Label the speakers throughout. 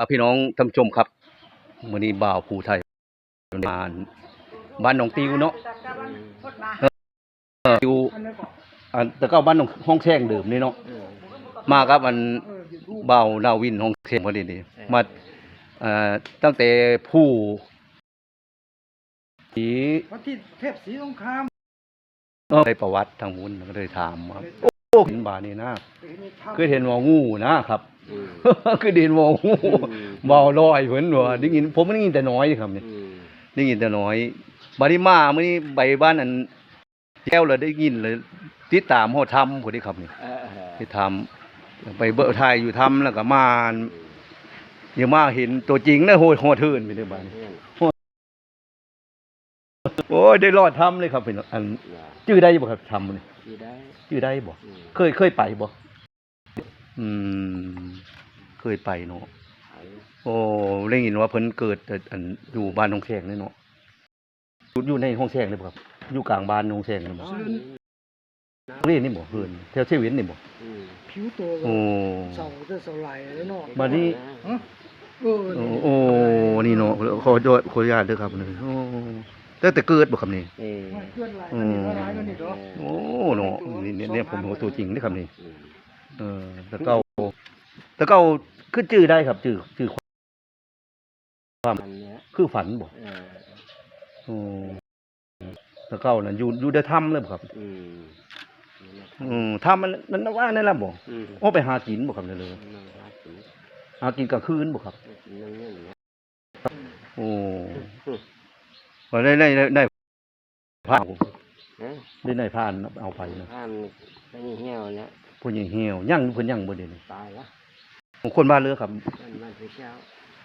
Speaker 1: อ่าพี่น้องท่านผู้ชมครับมื้อนี้บ่าวภูไทยบ้านบ้านหนองติวเนาะเออติวอันแต่ก็บ้านหนองห้องแช่งเดิมนี่เนาะมาครับอันบ่าวดาวินห้องแช่งพอดีนี่มาเอ่อตั้งแต่ผู้ที่
Speaker 2: วัดที่เทพศรีสงคราม
Speaker 1: เออไปประวัติทางวุ้นก็เลยถามครับ โอ้เห็นบานี่นะเคยเห็นว่างูนะครับคือเห็นว่างูบ่าวลอยเพิ่นว่าได้ยินผมได้ยินแต่น้อยครับเนี่ยได้ยินแต่น้อยบาริมามื้อนี้ไปบ้านอันแก้วเลยได้ยินเลยติดตามเฮาทำพุ่นนี่ครับนี่ไปทำไปเบิ่งถ่ายอยู่ทำแล้วก็มาอย่ามาเห็นตัวจริงนะโหดโหดเทินไปเด้อบ้านโอ้ยได้รอดทำเลยครับพี่น้องอัน ชื่อได้บ่ครับทำนี่
Speaker 3: ที่ได้
Speaker 1: ชื่อได้บ่เคยเคยไปบ่ อืม เคยไปเนาะโอ้ได้ยินว่าเพิ่นเกิดแต่อันอยู่บ้านหนองแขงนี่เนาะอยู่อยู่ในห้องแขงเลยบ่ครับ อยู่กลางบ้านหนองแขงนี่บ่เรียนนี่บ่เพิ่นแถวเชวินนี่บ่
Speaker 2: ผิวโต
Speaker 1: โอ้
Speaker 2: เสาจะเสาไหลเลยเนาะ
Speaker 1: บัดนี้
Speaker 2: ฮะเออ
Speaker 1: โอ้โอ้นี่เนาะขอโทษขออนุญาตเด้อครับนี่โอ้แต่แต่เกิดบ่ครับนี่
Speaker 3: เออ
Speaker 2: ไม่เคลื่อนไหลอันนี้ก็ร้ายกันนี่เนาะ
Speaker 1: โอ้เนาะนี่เนี่ยเนี่ยผมรู้ตัวจริงเด้อครับนี่ เออแต่เก่าแต่เก่าคือชื่อได้ครับชื่อชื่อ
Speaker 3: มันเนี้ย
Speaker 1: คือฝันบ่
Speaker 3: เออ
Speaker 1: โอ้แต่เก่านั่นอยู่อยู่ในถ้ำเลยบ่ครับ
Speaker 3: อืม
Speaker 1: อืมถ้ำมันมันว่านั่นล่ะบ่
Speaker 3: อืม
Speaker 1: โอ้ไปหากินบ่ครับนั่นเลย
Speaker 3: นั่งรักอยู่
Speaker 1: หากินกลางคืนบ่ครับ
Speaker 3: นั่งเงี้ยนะ
Speaker 1: โอ้ว่าได้ได้ได้ได้ผ้า
Speaker 3: ฮะ
Speaker 1: ได้ได้ผ้าเอาไปนะ
Speaker 3: ข้ามไม่มีเหี้ยวแล้ว
Speaker 1: ผู้หญิงเหี่ยวยั่งเพิ่นยั่งบ่เดี๋ยวนี้
Speaker 3: ตายละ
Speaker 1: คนบ้านเรือครับ
Speaker 3: มันมาที่เจ้า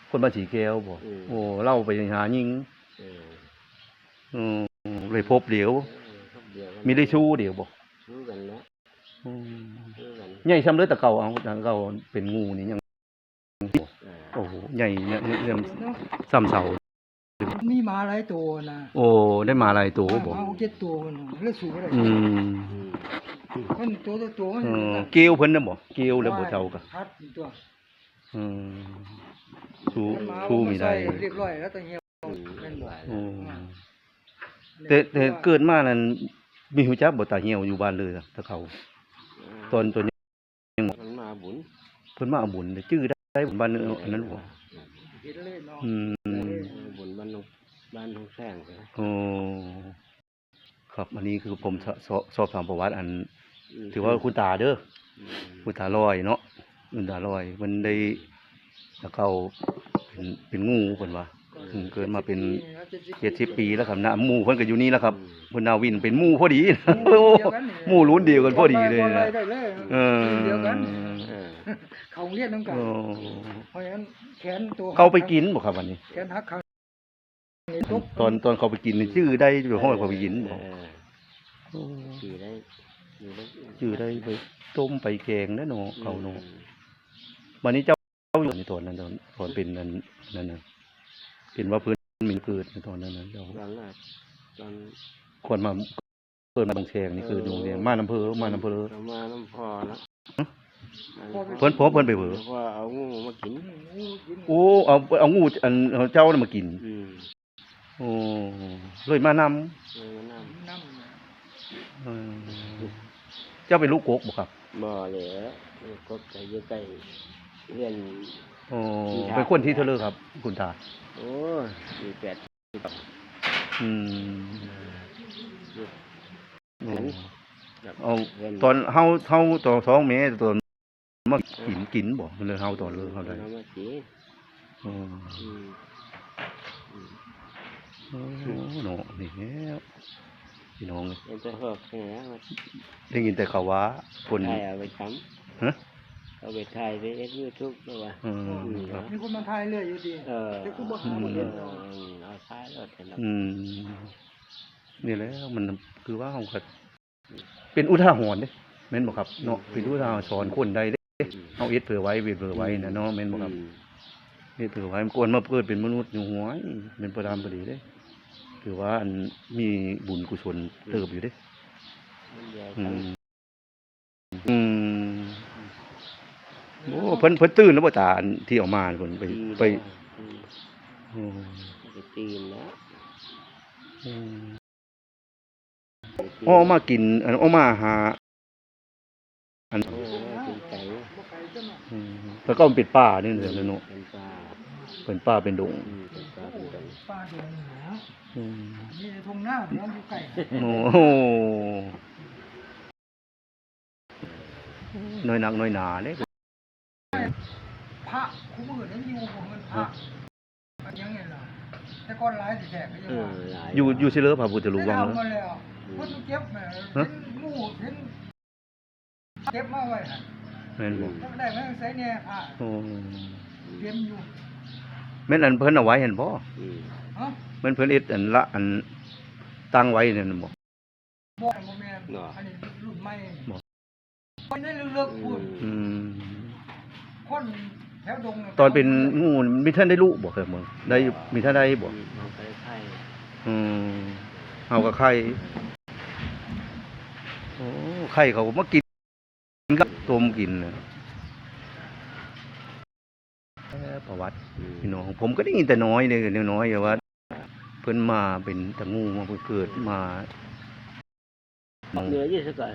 Speaker 1: คนบ้านสีแก้วบ่
Speaker 3: อืม
Speaker 1: โอ้เล่าไปหายิง
Speaker 3: เออ
Speaker 1: อืมเลยพบเดี๋ยว
Speaker 3: เออพวกเดียวกัน
Speaker 1: มีได้ชู้เดี๋ยวบ่
Speaker 3: รู้กันแล้ว
Speaker 1: อืม
Speaker 3: รู้กัน
Speaker 1: ใหญ่ซ้ำเลยแต่เก่าเอาแต่เก่าเป็นงูนี่ยัง
Speaker 3: เออ
Speaker 1: โอ้โหใหญ่เนี่ยเนี่ยเนี่ยซ้ำเสา
Speaker 2: มีหมาหลายตัวนะ
Speaker 1: โอ้ได้มาหลายตัวบ่
Speaker 2: หมาหกเจ็ดตัวมันเลือดสูงเลย
Speaker 1: อืม
Speaker 3: อืม
Speaker 2: มันตัวตัวตัวมัน
Speaker 1: เออเกลียวเพิ่นน่ะบ่เกลียวแล้วบ่เท่าก็
Speaker 2: ฮัดตัว
Speaker 1: อืมชู
Speaker 2: มันหมา
Speaker 1: ชูมีได้
Speaker 2: ใส่เรียบร้อยแล้วตัวเหี่ยว
Speaker 3: อืม
Speaker 2: เป็นบ่
Speaker 1: อืมแต่แต่เกิดมานั้นมีหูจักบ่ตาเหี่ยวอยู่บ้านเลยอะแต่เขา ตอนตัวนี้
Speaker 3: มันมาบุญ
Speaker 1: เพิ่นมาเอาบุญได้ชื่อได้บุญบ้านเนื้ออันนั้นบ่
Speaker 2: เห็นเลยเนาะ
Speaker 1: อืม
Speaker 3: เออบุญบ้านนงบ้านนงแสงใช่ไหม
Speaker 1: โอ้ครับอันนี้คือผมสสสอบถามประวัติอัน
Speaker 3: ม
Speaker 1: ถือว่าคุณตาเด้อ
Speaker 3: อืม
Speaker 1: คุณตาลอยเนาะคุณตาลอยมันได้แล้วเขาเป็นเป็นงูเพิ่นว่าถึงเกิดมาเป็น70ปีแล้วครับนะหมู่เพิ่นก็อยู่นี่แล้วครับเพิ่นนาวินเป็นหมู่พอดีนะโอ้หมู่รุ่นเดียวกันพอดีเลย
Speaker 2: บ่
Speaker 1: นะ
Speaker 2: ได้เลย
Speaker 1: เออ
Speaker 2: เดียวกัน
Speaker 3: เออ
Speaker 2: เขาเรียนน้ำกัน
Speaker 1: โอ้
Speaker 2: เพราะฉะนั้นแขนตัว
Speaker 1: เขาไปกินบ่ครับวันนี้
Speaker 2: แขนหักขานี่ตก
Speaker 1: ตอนตอนเขาไปกินนี่ชื่อได้อยู่ห้องเขาไปกินบ่
Speaker 3: เออขี่ได้ ขี่ได้
Speaker 1: ชื่อได้ไปต้มไปแกงแน่เนาะเขาเนาะ
Speaker 3: อืม
Speaker 1: วันนี้เจ้าอยู่ในตอนนั้นตอนตอนเป็นนั้นนั่นน่ะเป็นว่าเพิ่นมีเกิดในตอนนั้นน่ะเจ้า
Speaker 3: ตอนแรกตอน
Speaker 1: คนมาเกิดมาบางแชงนี่คือโรงเรียนมาอำเภอมาอำเภอ
Speaker 3: เรามาน้ำพอแล้ว
Speaker 1: เพิ่นพบเพิ่นไปเผลอ
Speaker 3: พอเอางูมากิน
Speaker 1: โอ้เอาเอางูอันเอาเจ้าน่ะมากิน
Speaker 3: อืม
Speaker 1: โอ้เลยมานำ
Speaker 3: เลยมาน้
Speaker 2: น้
Speaker 1: เออเจ้าเป็นลูกกกบ่ครับำ
Speaker 3: บ่อเหลือก็ใจเยอะใจเรียน
Speaker 1: โอ้เป็นคนที่เทเลอครับ คุณตา
Speaker 3: โอ้ยสี่แปด
Speaker 1: อืม
Speaker 3: ลูก
Speaker 1: โอ้
Speaker 3: แบบ
Speaker 1: เอา
Speaker 3: เรียน
Speaker 1: ตอนเฮาเฮาตอนสองแม่ตอนมากินกินบ่มันเลยเฮาตอนเลยเฮาได้
Speaker 3: เอามากิน
Speaker 1: อืม
Speaker 3: อืมอืม
Speaker 1: โอ้เนาะนี่แหล้ว พี่น้อง
Speaker 3: เรียนจะหอกแค่นั้นมา
Speaker 1: ได้ยินแต่เขาว่าคน
Speaker 3: ถ่ายเอาไปท
Speaker 1: ฮะำ
Speaker 3: เอาไปถ่ายไปเอ็กยูทูบด้วยว่ะ
Speaker 1: อืมครับำ
Speaker 2: มีคนมาทายเรื่อยอยู่ดี
Speaker 3: เออ
Speaker 2: แต่กูบ่
Speaker 3: อื
Speaker 2: หามบ่
Speaker 3: เอ
Speaker 2: เห็น
Speaker 3: อ
Speaker 2: เนาะ
Speaker 3: เอาท้ายรถเห็นแล้ว
Speaker 1: อืมนี่แหละมันคือว่าเฮาก็เป็นอุทาหรณ์เด้แม่นบ่ครับเนาะเป็นอุทาหรณ์สอนคนได้เด้เฮาเอ็ดเผื่อไว้เวทเผื่อไว้นะเนาะแม่นบ่ครับ
Speaker 3: อืม
Speaker 1: เอ็ดเผื่อไว้มันกวนมาเกิดเป็นมนุษย์อยู่หัวเป็นประดามพอดีเด้ ถือว่าอันมีบุญกุศลเติบอยู่เด้
Speaker 3: มันเดียว
Speaker 1: อื
Speaker 3: กัน
Speaker 1: มอืมโอ้เพิ่นพิ่นเพิ่นตื่นแล้วบ่ตาอันที่ออกมาเพิ่นไป
Speaker 3: ตี
Speaker 1: ไป
Speaker 3: อืม
Speaker 1: อืม
Speaker 3: ไปตีนแล้ว
Speaker 1: อืม
Speaker 3: ไปตีน
Speaker 1: อ๋อเอามากินอันเอามาหาอัน
Speaker 3: โอ้กินไก่
Speaker 2: บ่ไกลจังหน่อย
Speaker 1: อืมแล้วก็มันเป็นป่านี่เด้อเนาะ
Speaker 3: เป็นปลา
Speaker 1: เป็นป่าเป็นดง
Speaker 3: อืมเป็นปลาเป็นดง
Speaker 2: ป้าเดินหนา
Speaker 1: อืม
Speaker 2: มีทงหน้าเดี๋ยวอยู่ใกล้
Speaker 1: โอ้โหน้อยหนักน้อยหนาเด้
Speaker 2: พระคู่มือนั้นอยู่บ่เงินพระมันยังไงล่ะแต่ก่อนหลายสิแท้ก็ยัง
Speaker 3: เออ
Speaker 2: ว่า
Speaker 3: หลาย
Speaker 1: อยู่อยู่ซิเลอพระพุทธรูปวัง
Speaker 2: ได้
Speaker 1: เนาะ
Speaker 2: ทำมาแล้วคนเก็บแหม่เห็นงูเห็นเก็บมาไว้หั่น
Speaker 1: แม่นบ่
Speaker 2: ถ้าได้แม่งใส่เนี่ยผ้า
Speaker 1: โอ้
Speaker 2: เตรียมอยู่
Speaker 1: แม่นอันเพิ่นเอาไว้เห็นบ่
Speaker 3: อืม
Speaker 2: ฮะ
Speaker 1: แม่นเพิ่นเอ็ดอันละอันตั้งไว้นั่นน่ะบ่
Speaker 2: บ่บ่แม่น
Speaker 3: เนาะ
Speaker 2: อันนี้รุ่นใหม่
Speaker 1: บ่
Speaker 2: คนได้เลือกๆพูด
Speaker 1: อืม
Speaker 2: คนแถวดง
Speaker 1: ตอนเป็นงูมีท่านได้ลูกบ่เคยมึงได้มีท่านได้บ่
Speaker 3: อืมเอาไปไข่
Speaker 1: อืมเอากับไข่โอ้ไข่เขามากินกับต้มกินน่ะเอ่อประวัติ
Speaker 3: อืม
Speaker 1: พี่น้องผมก็ได้ยินแต่น้อยเนี่ยน้อยๆว่าเพิ่นมาเป็นตะงูมาเพิ่นเกิดมา
Speaker 3: เหนือยี่สิบกว่า